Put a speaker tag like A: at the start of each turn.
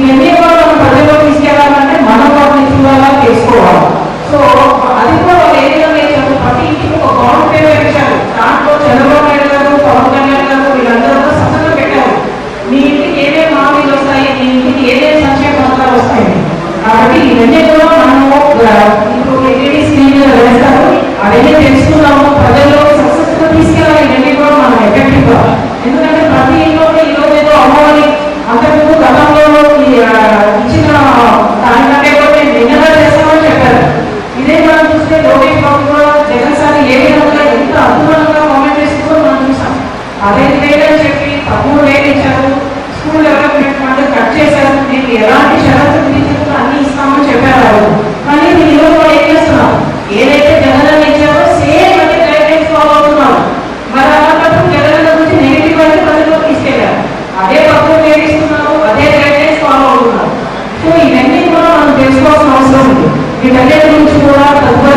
A: ఇవన్నీ కూడా మనం ప్రజల్లో తీసుకెళ్ళాలంటే మనం వాటిని చూడాలా చేసుకోవాలి? సో అది కూడా వాళ్ళు ఏ విధంగా ప్రతి ఇంటికి ఒక గౌరవ పేరు ఇచ్చారు. దాంట్లో చంద్రబాబు నాయుడు గారు పవన్ కళ్యాణ్ గారు వీళ్ళందరూ కూడా పెట్టారు. మీ ఇంటికి ఏమేమి హామీలు వస్తాయి? మీ ఇంటికి ఏమేమి సంక్షేమ పథకాలు వస్తాయి? కాబట్టి ఇవన్నీ కూడా మనము ఇప్పుడు ఎన్ఈడి స్క్రీన్ వేస్తారు. అవన్నీ తెలుసుకున్నాము ప్రజల్లో సక్సెస్ఫుల్ తీసుకెళ్ళాలి. ఇవన్నీ కూడా మనం ఎక్కడ పదమూడు వేలు ఇచ్చారు? స్కూల్ డెవలప్మెంట్ ఫండ్ కట్ చేశారు. మీకు ఎలాంటి షరతులు విధించారో అన్ని ఇస్తామని చెప్పారు కానీ మీరు ఈరోజు కూడా ఏం చేస్తున్నాం ఏదైతే జనరల్ ఇచ్చారో సేమ్ అదే గైడ్ లైన్స్ ఫాలో అవుతున్నాం మరి అలాంటప్పుడు జనరల్ గురించి నెగిటివ్ అయితే ప్రజలకు తీసుకెళ్ళారు. అదే తక్కువ వేలు ఇస్తున్నారు అదే గైడ్ లైన్స్ ఫాలో అవుతున్నారు. సో ఇవన్నీ కూడా మనం తెలుసుకోవాల్సిన అవసరం ఉంది. వీటన్నిటి గురించి కూడా తక్కువ